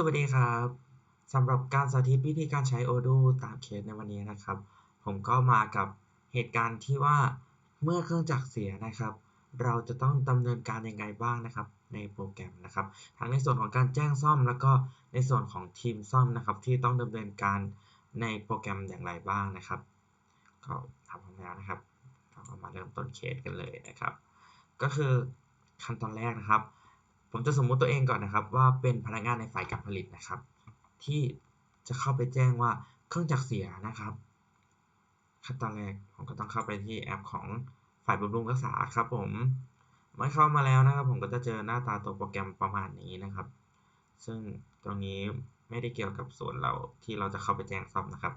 สวัสดีครับสำหรับการสาธิตวิธีการใช้ Odoo ตามเคสในวันนี้นะครับ ผมก็มากับเหตุการณ์ที่ว่าเมื่อเครื่องจักรเสียนะครับ เราจะต้องดำเนินการยังไงบ้างนะครับ ในโปรแกรมนะครับ ทั้งในส่วนของการแจ้งซ่อม แล้วก็ในส่วนของทีมซ่อมนะครับ ที่ต้องดำเนินการในโปรแกรมอย่างไรบ้างนะครับก็ทำพร้อมแล้วนะครับเราก็มาเริ่มต้นเคสกันเลยนะครับ ก็คือขั้นตอนแรกนะครับ ผมจะสมมุติตัวเองก่อนนะครับ ว่าเป็นพนักงานในฝ่ายการผลิตนะครับ ที่จะเข้าไปแจ้งว่าเครื่องจักรเสียนะครับขั้นตอนแรกผมก็ต้องเข้าไปที่แอปของฝ่ายบำรุงรักษาครับ ผมเมื่อเข้ามาแล้วนะครับ ผมก็จะเจอหน้าตาตัวโปรแกรมประมาณนี้นะครับ ซึ่งตรงนี้ไม่ได้เกี่ยวกับส่วนเราที่เราจะเข้าไปแจ้งซ่อมนะครับ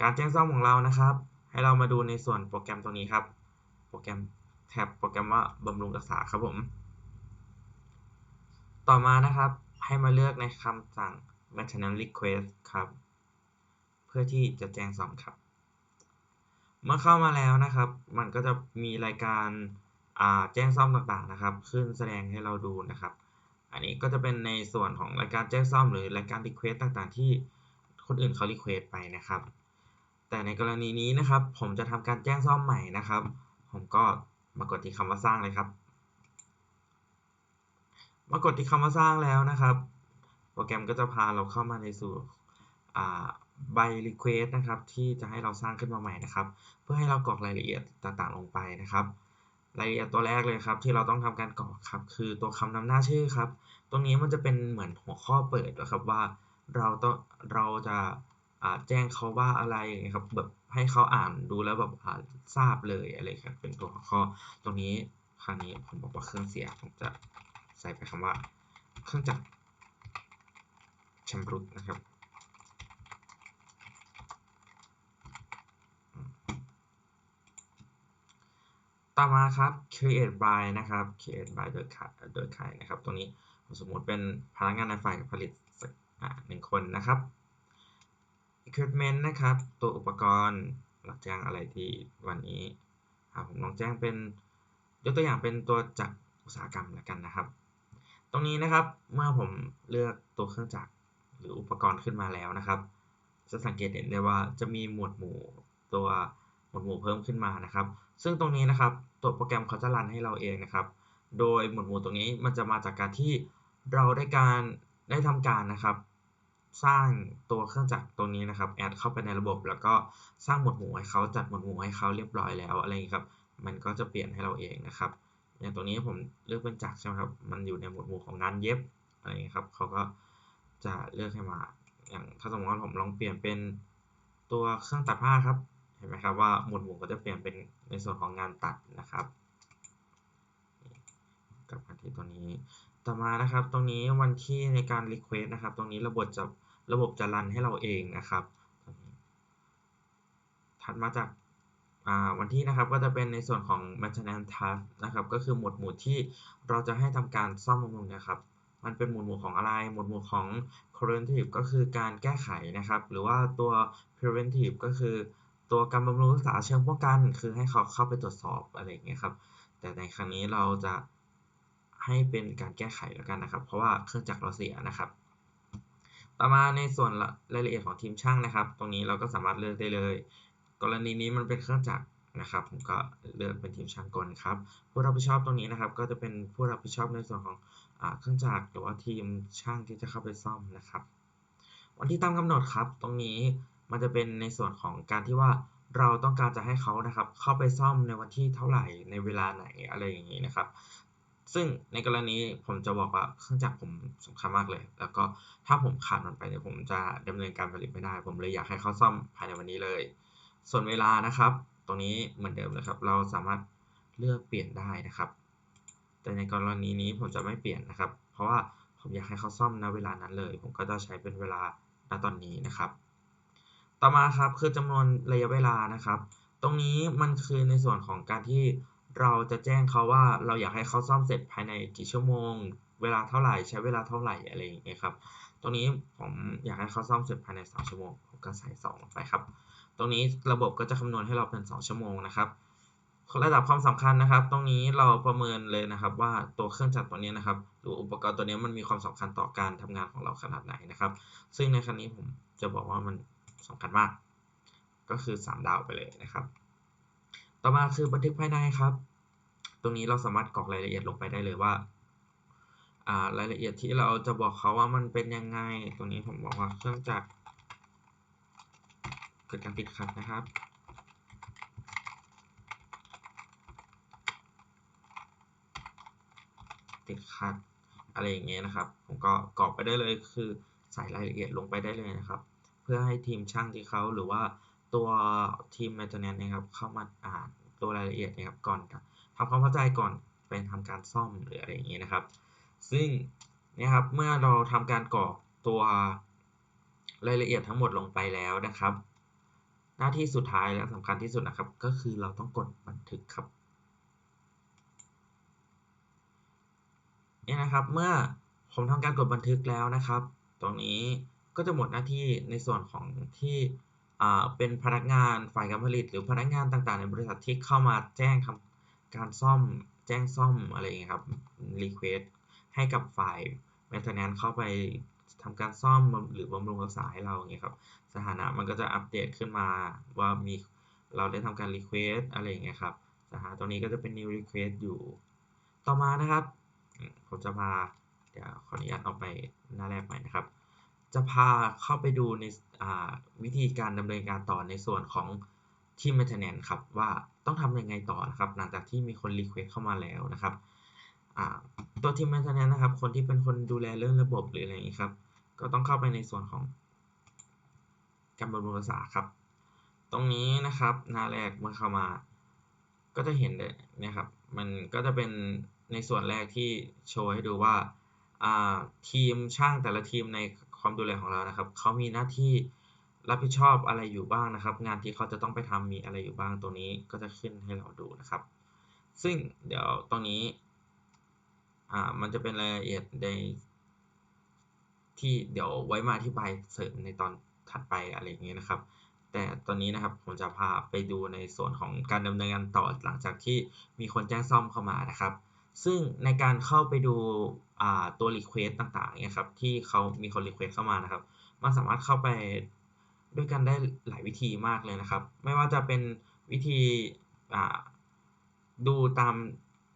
การแจ้งซ่อมของเรานะครับ ให้เรามาดูในส่วนโปรแกรมตรงนี้ครับ โปรแกรมแท็บโปรแกรมว่าบำรุงรักษาครับผม ต่อมานะครับให้มาเลือกในคำสั่ง maternal request ครับ เพื่อที่จะแจ้งซ่อมครับ เมื่อเข้ามาแล้วนะครับ มันก็จะมีรายการแจ้งซ่อมต่างๆนะครับ ขึ้นแสดงให้เราดูนะครับ อันนี้ก็จะเป็นในส่วนของรายการแจ้งซ่อมหรือรายการ request ต่างๆ ที่คนอื่นเขา request ไปนะครับ แต่ในกรณีนี้นะครับ ผมจะทำการแจ้งซ่อมใหม่นะครับ ผมก็มากดที่คำว่าสร้างเลยครับ มากดที่คำว่าสร้างแล้วนะครับ โปรแกรมก็จะพาเราเข้ามาในสู่ใบ request นะครับ ที่จะให้เราสร้างขึ้นมาใหม่นะครับ เพื่อให้เรากรอกรายละเอียดต่างๆ ลงไปนะครับ รายละเอียดตัวแรกเลยครับ ที่เราต้องทำการกรอกครับ คือตัวคำนำหน้าชื่อครับ ตรงนี้มันจะเป็นเหมือนหัวข้อเปิดนะครับว่าเราต้องเราจะแจ้งเขาว่าอะไรอย่างเงี้ยครับแบบให้เขาอ่านดูแล้วแบบทราบเลยอะไรครับเป็นตัวหัวข้อตรงนี้ครั้งนี้ผมบอกว่าเครื่องเสียผมจะ ใส่ไปคำว่าเครื่องจักรชำรุดนะครับต่อมาครับ create by นะครับ create by โดยโดยใครนะครับ ตรงนี้สมมติเป็นพนักงานในฝ่ายผลิตสักหนึ่งคนนะครับ equipment นะครับ ตัวอุปกรณ์หลักแจ้งอะไรที่วันนี้ผมลองแจ้งเป็นยกตัวอย่างเป็นตัวจักรอุตสาหกรรมแล้วกันนะครับ ตรงนี้นะครับเมื่อผมเลือกตัวเครื่องจักรหรืออุปกรณ์ขึ้นมาแล้วนะครับ จะสังเกตเห็นได้ว่าจะมีหมวดหมู่ตัวหมวดหมู่เพิ่มขึ้นมานะครับ ซึ่งตรงนี้นะครับตัวโปรแกรมเขาจะรันให้เราเองนะครับ โดยหมวดหมู่ตรงนี้มันจะมาจากการที่เราได้การได้ทำการนะครับ สร้างตัวเครื่องจักรตัวนี้นะครับแอดเข้าไปในระบบ แล้วก็สร้างหมวดหมู่ให้เขาจัดหมวดหมู่ให้เขาเรียบร้อยแล้วอะไรอย่างนี้ครับ มันก็จะเปลี่ยนให้เราเองนะครับ อย่างตัวนี้ผมเลือกเป็นจักรใช่ไหมครับ มันอยู่ในหมวดหมู่ของงานเย็บอะไรอย่างนี้ครับเขาก็จะเลือกให้มา อย่างถ้าสมมติว่าผมลองเปลี่ยนเป็นตัวเครื่องตัดผ้าครับ เห็นไหมครับว่าหมวดหมู่ก็จะเปลี่ยนเป็นในส่วนของงานตัดนะครับ กลับมาที่ตัวนี้ ต่อมานะครับ ตรงนี้วันที่ในการ request นะครับ ตรงนี้ระบบจะระบบจะรันให้เราเองนะครับถัดมาจาก วันที่นะครับก็จะเป็นในส่วนของ maintenance task นะครับ ก็คือหมวดหมู่ที่เราจะให้ทำการซ่อมบำรุงนะครับ มันเป็นหมวดหมู่ของอะไร หมวดหมู่ของ corrective ก็คือการแก้ไขนะครับ หรือว่าตัว preventive ก็คือตัวการบำรุงรักษาเชิงป้องกัน คือให้เขาเข้าไปตรวจสอบอะไรอย่างเงี้ยครับ แต่ในครั้งนี้เราจะให้เป็นการแก้ไขแล้วกันนะครับ เพราะว่าเครื่องจักรเราเสียนะครับ ต่อมาในส่วนรายละเอียดของทีมช่างนะครับ ตรงนี้เราก็สามารถเลือกได้เลย กรณีนี้มันเป็นเครื่องจักรนะครับ ผมก็เลือกเป็นทีมช่างกลครับ ผู้รับผิดชอบตรงนี้นะครับ ก็จะเป็นผู้รับผิดชอบในส่วนของอเครื่องจักรหรือว่าทีมช่างที่จะเข้าไปซ่อมนะครับ วันที่ตามกำหนดครับ ตรงนี้มันจะเป็นในส่วนของการที่ว่าเราต้องการจะให้เขานะครับ เข้าไปซ่อมในวันที่เท่าไหร่ในเวลาไหนอะไรอย่างนี้นะครับ ซึ่งในกรณีผมจะบอกว่าเครื่องจักรผมสำคัญมากเลย แล้วก็ถ้าผมขาดมันไปเนี่ยผมจะดำเนินการผลิตไม่ได้ ผมเลยอยากให้เขาซ่อมภายในวันนี้เลย ส่วนเวลานะครับ ตรงนี้เหมือนเดิมเลยครับ เราสามารถเลือกเปลี่ยนได้นะครับ แต่ในกรณีนี้ผมจะไม่เปลี่ยนนะครับ เพราะว่าผมอยากให้เขาซ่อมณเวลานั้นเลย ผมก็จะใช้เป็นเวลาณตอนนี้นะครับ ต่อมาครับคือจำนวนระยะเวลานะครับ ตรงนี้มันคือในส่วนของการที่เราจะแจ้งเขาว่าเราอยากให้เขาซ่อมเสร็จภายในกี่ชั่วโมง เวลาเท่าไหร่ใช้เวลาเท่าไหร่อะไรอย่างเงี้ยครับ ตรงนี้ผมอยากให้เขาซ่อมเสร็จภายใน 3 ชั่วโมงผมก็ใส่2ลงไปครับ ตรงนี้ระบบก็จะคำนวณให้เราเป็น 2 ชั่วโมงนะครับระดับความสำคัญนะครับ ตรงนี้เราประเมินเลยนะครับ ว่าตัวเครื่องจักรตัวนี้นะครับ หรืออุปกรณ์ตัวนี้มันมีความสำคัญต่อการทำงานของเราขนาดไหนนะครับ ซึ่งในครั้งนี้ผมจะบอกว่ามันสำคัญมาก ก็คือ 3 ดาวไปเลยนะครับ ต่อมาคือบันทึกภายในครับ ตรงนี้เราสามารถกรอกรายละเอียดลงไปได้เลยว่า รายละเอียดที่เราจะบอกเขาว่ามันเป็นยังไง ตรงนี้ผมบอกว่าเครื่องจักร เกิดการติดขัดนะครับ ติดขัดอะไรอย่างเงี้ยนะครับ ผมก็กรอกไปได้เลยคือใส่รายละเอียดลงไปได้เลยนะครับ เพื่อให้ทีมช่างที่เขาหรือว่าตัวทีม maintenance นะครับเข้ามาอ่านตัวรายละเอียดนะครับก่อนทำความเข้าใจก่อนไปทำการซ่อมหรืออะไรอย่างเงี้ยนะครับ ซึ่งนะครับเมื่อเราทำการกรอกตัวรายละเอียดทั้งหมดลงไปแล้วนะครับ หน้าที่สุดท้ายและสำคัญที่สุดนะครับ ก็คือเราต้องกดบันทึกครับนี่นะครับเมื่อผมทำการกดบันทึกแล้วนะครับ ตรงนี้ก็จะหมดหน้าที่ในส่วนของที่เป็นพนักงานฝ่ายการผลิต หรือพนักงานต่างๆ ในบริษัทที่เข้ามาแจ้งทำการซ่อมแจ้งซ่อมอะไรอย่างเงี้ยครับ request ให้กับฝ่าย maintenance เข้าไป ทำการซ่อมหรือบำรุงรักษาให้เราอย่างเงี้ยครับสถานะมันก็จะอัปเดตขึ้นมาว่ามีเราได้ทำการ request อะไรอย่างเงี้ยครับสถานะตรงนี้ก็จะเป็น new request อยู่ ต่อมานะครับ ผมจะพาเดี๋ยวขออนุญาตเอาไปหน้าแรกใหม่นะครับ จะพาเข้าไปดูในวิธีการดำเนินการต่อในส่วนของทีม maintenance ครับว่าต้องทำยังไงต่อนะครับ หลังจากที่มีคน request เข้ามาแล้วนะครับตัวทีม maintenance นะครับ คนที่เป็นคนดูแลเรื่องระบบหรืออะไรอย่างนี้ครับ ก็ต้องเข้าไปในส่วนของการบำรุงรักษาครับ ตรงนี้นะครับหน้าแรกเมื่อเข้ามา ก็จะเห็นเลยนะครับ มันก็จะเป็นในส่วนแรกที่โชว์ให้ดูว่าทีมช่างแต่ละทีมในความดูแลของเรานะครับเขามีหน้าที่รับผิดชอบอะไรอยู่บ้างนะครับ งานที่เขาจะต้องไปทำมีอะไรอยู่บ้างตรงนี้ก็จะขึ้นให้เราดูนะครับ ซึ่งเดี๋ยวตรงนี้มันจะเป็นรายละเอียดใน ที่เดี๋ยวไว้มาอธิบายเสริมในตอนถัดไปอะไรอย่างเงี้ยนะครับ แต่ตอนนี้นะครับผมจะพาไปดูในส่วนของการดำเนินงานต่อหลังจากที่มีคนแจ้งซ่อมเข้ามานะครับ ซึ่งในการเข้าไปดูตัว request ต่างๆเนี่ยครับที่เขามีคน request เข้ามานะครับ มันสามารถเข้าไปด้วยกันได้หลายวิธีมากเลยนะครับ ไม่ว่าจะเป็นวิธีดูตาม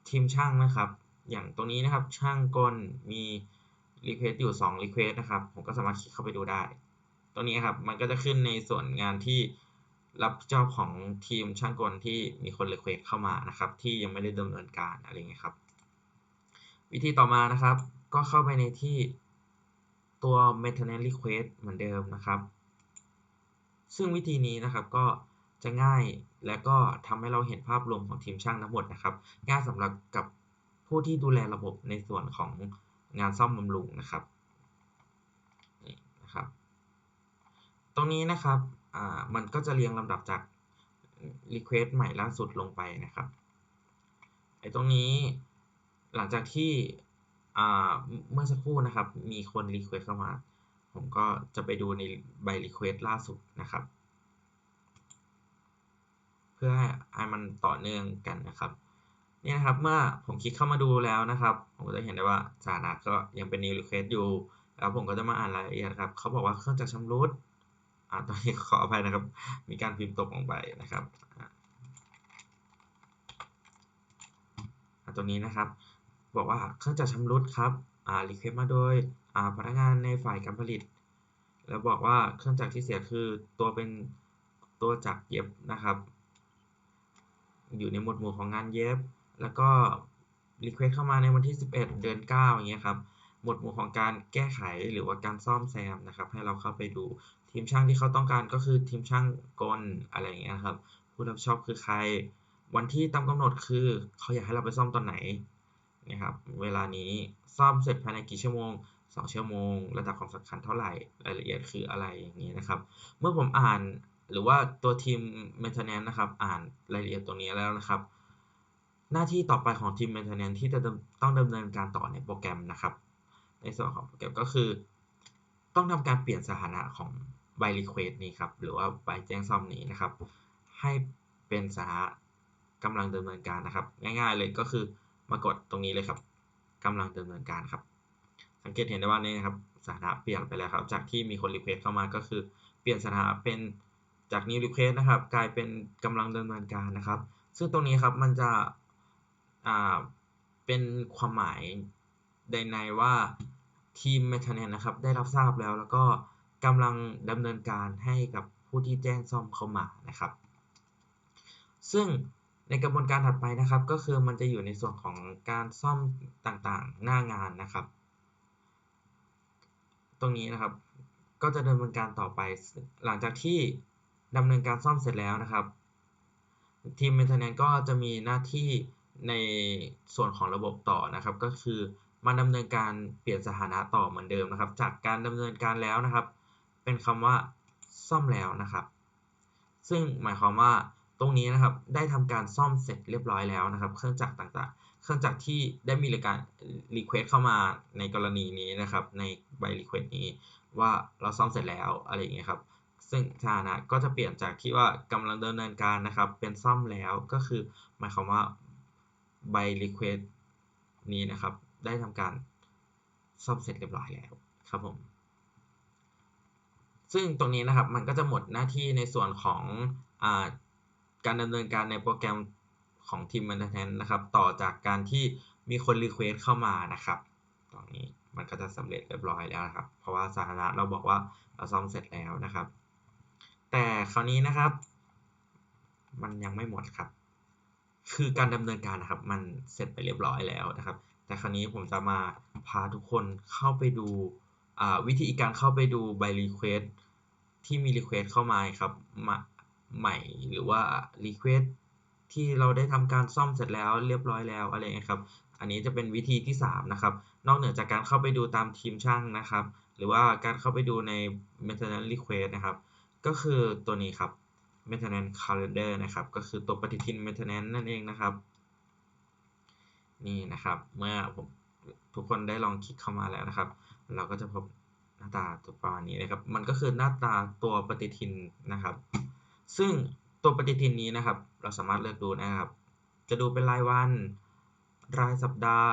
ทีมช่างนะครับ อย่างตรงนี้นะครับช่างกลมี request อยู่2 request นะครับ ผมก็สามารถคลิกเข้าไปดูได้ ตรงนี้ครับ มันก็จะขึ้นในส่วนงานที่รับผิดชอบของทีมช่างกลที่มีคน request เข้ามานะครับ ที่ยังไม่ได้ดำเนินการอะไรเงี้ยครับ วิธีต่อมานะครับ ก็เข้าไปในที่ตัว maintenance request เหมือนเดิมนะครับ ซึ่งวิธีนี้นะครับก็จะง่ายและก็ทำให้เราเห็นภาพรวมของทีมช่างทั้งหมดนะครับ ง่ายสำหรับกับผู้ที่ดูแลระบบในส่วนของ งานซ่อมบำรุงนะครับนี่นะครับ ตรงนี้นะครับอ่ามันก็จะเรียงลำดับจาก Request ใหม่ล่าสุดลงไปนะครับไอ้ตรงนี้หลังจากที่อ่าเมื่อสักครู่นะครับ มีคน Request เข้ามา ผมก็จะไปดูในใบ Request ล่าสุดนะครับ เพื่อให้มันต่อเนื่องกันนะครับ นี่นะครับเมื่อผมคลิกเข้ามาดูแล้วนะครับ ผมก็จะเห็นได้ว่าสถานะก็ยังเป็น new request อยู่ แล้วผมก็จะมาอ่านรายละเอียดครับเขาบอกว่าเครื่องจักรชำรุดอ่าตอนนี้ขออภัยนะครับ มีการพิมพ์ตกลงไปนะครับตัวนี้นะครับ บอกว่าเครื่องจักรชำรุดครับอ่ารีเควสมาโดยอ่าพนักงานในฝ่ายการผลิต แล้วบอกว่าเครื่องจักรที่เสียคือตัวเป็นตัวจักรเย็บนะครับ อยู่ในหมวดหมู่ของงานเย็บ แล้วก็รีเควสเข้ามาในวันที่ 11 เดือน 9 อย่างเงี้ยครับ หมวดหมู่ของการแก้ไขหรือว่าการซ่อมแซมนะครับ ให้เราเข้าไปดูทีมช่างที่เขาต้องการก็คือทีมช่างกลอะไรอย่างเงี้ยครับ ผู้รับผิดชอบคือใคร วันที่ตามกำหนดคือเขาอยากให้เราไปซ่อมตอนไหนนะครับเวลานี้ซ่อมเสร็จภายในกี่ชั่วโมง 2 ชั่วโมง ระดับความสำคัญเท่าไหร่ รายละเอียดคืออะไรอย่างนี้นะครับ เมื่อผมอ่านหรือว่าตัวทีม maintenance นะครับ อ่านรายละเอียดตรงนี้แล้วนะครับ หน้าที่ต่อไปของทีม maintenance ที่จะต้องดำเนินการต่อในโปรแกรมนะครับ ในส่วนของโปรแกรมก็คือ ต้องทำการเปลี่ยนสถานะของใบ request นี้ครับ หรือว่าใบแจ้งซ่อมนี้นะครับ ให้เป็นสถานะกำลังดำเนินการนะครับ ง่ายๆเลยก็คือมากดตรงนี้เลยครับกำลังดำเนินการครับ สังเกตเห็นได้ว่านี่นะครับสถานะเปลี่ยนไปแล้วครับ จากที่มีคนรีเควสเข้ามาก็คือ เปลี่ยนสถานะเป็นจาก new request นะครับ กลายเป็นกำลังดำเนินการนะครับ ซึ่งตรงนี้ครับมันจะ เป็นความหมายในในว่าทีม maintenance นะครับ ได้รับทราบแล้วแล้วก็กำลังดำเนินการให้กับผู้ที่แจ้งซ่อมเข้ามานะครับ ซึ่งในกระบวนการถัดไปนะครับ ก็คือมันจะอยู่ในส่วนของการซ่อมต่างๆหน้างานนะครับ ตรงนี้นะครับ ก็จะดำเนินการต่อไป หลังจากที่ดำเนินการซ่อมเสร็จแล้วนะครับ ทีม maintenance ก็จะมีหน้าที่ ในส่วนของระบบต่อนะครับ ก็คือมาดำเนินการเปลี่ยนสถานะต่อเหมือนเดิมนะครับ จากการดำเนินการแล้วนะครับ เป็นคำว่าซ่อมแล้วนะครับ ซึ่งหมายความว่าตรงนี้นะครับได้ทำการซ่อมเสร็จเรียบร้อยแล้วนะครับ เครื่องจักรต่างๆ เครื่องจักรที่ได้มีการ request เข้ามาในกรณีนี้นะครับ ในใบ request นี้ว่าเราซ่อมเสร็จแล้วอะไรอย่างเงี้ยครับซึ่งสถานะก็จะเปลี่ยนจากที่ว่ากำลังดำเนินการนะครับ เป็นซ่อมแล้วก็คือหมายความว่า ใบ request นี้นะครับ ได้ทำการซ่อมเสร็จเรียบร้อยแล้วครับผม ซึ่งตรงนี้นะครับมันก็จะหมดหน้าที่ในส่วนของอการดำเนินการในโปรแกรมของทีม maintenance นะครับ ต่อจากการที่มีคน request เข้ามานะครับ ตรงนี้มันก็จะสำเร็จเรียบร้อยแล้วนะครับ เพราะว่าสานะเราบอกว่าเราซ่อมเสร็จแล้วนะครับ แต่คราวนี้นะครับ มันยังไม่หมดครับ คือการดำเนินการนะครับ มันเสร็จไปเรียบร้อยแล้วนะครับ แต่คราวนี้ผมจะมาพาทุกคนเข้าไปดูวิธีการเข้าไปดูใบ request ที่มี request เข้ามาครับใหม่หรือว่า request ที่เราได้ทำการซ่อมเสร็จแล้วเรียบร้อยแล้วอะไรเงี้ยครับ อันนี้จะเป็นวิธีที่ 3 นะครับ นอกเหนือจากการเข้าไปดูตามทีมช่างนะครับ หรือว่าการเข้าไปดูใน maintenance request นะครับ ก็คือตัวนี้ครับ maintenance calendar นะครับ ก็คือตัวปฏิทิน maintenance นั่นเองนะครับ นี่นะครับ เมื่อผมทุกคนได้ลองคลิกเข้ามาแล้วนะครับ เราก็จะพบหน้าตาตัวประมาณนี้นะครับ มันก็คือหน้าตาตัวปฏิทินนะครับ ซึ่งตัวปฏิทินนี้นะครับ เราสามารถเลือกดูนะครับ จะดูเป็นรายวัน รายสัปดาห์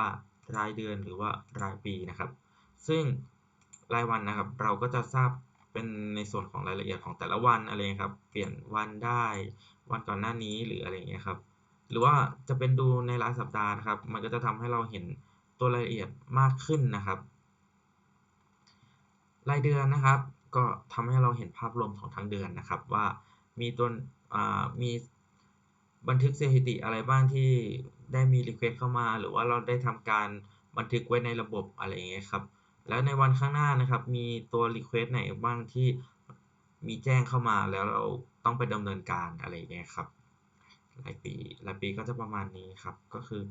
รายเดือนหรือว่ารายปีนะครับ ซึ่งรายวันนะครับ เราก็จะทราบ เป็นในส่วนของรายละเอียดของแต่ละวันอะไรครับ เปลี่ยนวันได้วันก่อนหน้านี้หรืออะไรเงี้ยครับ หรือว่าจะเป็นดูในรายสัปดาห์นะครับ มันก็จะทำให้เราเห็นตัวรายละเอียดมากขึ้นนะครับ รายเดือนนะครับ ก็ทำให้เราเห็นภาพรวมของทั้งเดือนนะครับ ว่ามีตัวมีบันทึกสถิติอะไรบ้างที่ได้มี request เข้ามา หรือว่าเราได้ทำการบันทึกไว้ในระบบอะไรอย่างเงี้ยครับ แล้วในวันข้างหน้านะครับมีตัว request ไหนบ้างที่มีแจ้งเข้ามาแล้วเราต้องไปดำเนินการอะไรอย่างเงี้ยครับรายปีรายปีก็จะประมาณนี้ครับ ก็คือ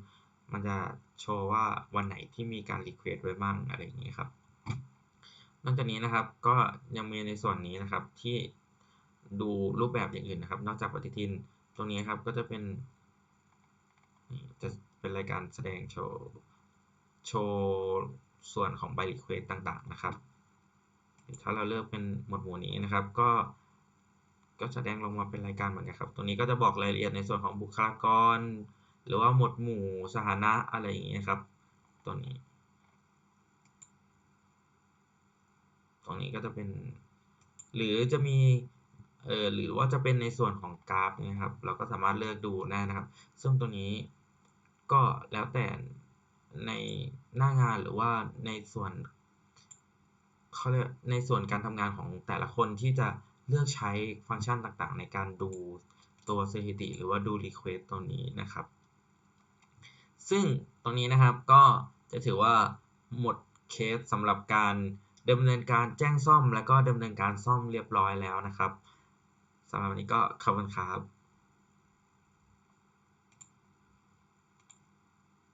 มันจะโชว์ว่าวันไหนที่มีการ request ไว้บ้างอะไรอย่างเงี้ยครับ นอกจากนี้นะครับก็ยังมีในส่วนนี้นะครับที่ดูรูปแบบอย่างอื่นนะครับ นอกจากปฏิทินตรงนี้ครับก็จะเป็นจะเป็นรายการแสดงโชว์โชว์ ส่วนของใบรีเควสต่างๆนะครับ ถ้าเราเลือกเป็นหมวดหมู่นี้นะครับ ก็ก็แสดงลงมาเป็นรายการเหมือนกันครับ ตรงนี้ก็จะบอกรายละเอียดในส่วนของบุคลากร หรือว่าหมวดหมู่สถานะอะไรอย่างเงี้ยครับ ตัวนี้ ตรงนี้ก็จะเป็น หรือจะมีเออหรือว่าจะเป็นในส่วนของกราฟนะครับ เราก็สามารถเลือกดูได้นะครับ ซึ่งตัวนี้ก็แล้วแต่ ในหน้างานหรือว่าในส่วนเขาเรียกในส่วนการทำงานของแต่ละคนที่จะเลือกใช้ฟังก์ชันต่างๆ ในการดูตัวสถิติ หรือว่าดู Request ตัวนี้นะครับ ซึ่งตรงนี้นะครับก็จะถือว่าหมดเคสสำหรับการดำเนินการแจ้งซ่อม แล้วก็ดำเนินการซ่อมเรียบร้อยแล้วนะครับสำหรับวันนี้ก็ขอบคุณครับ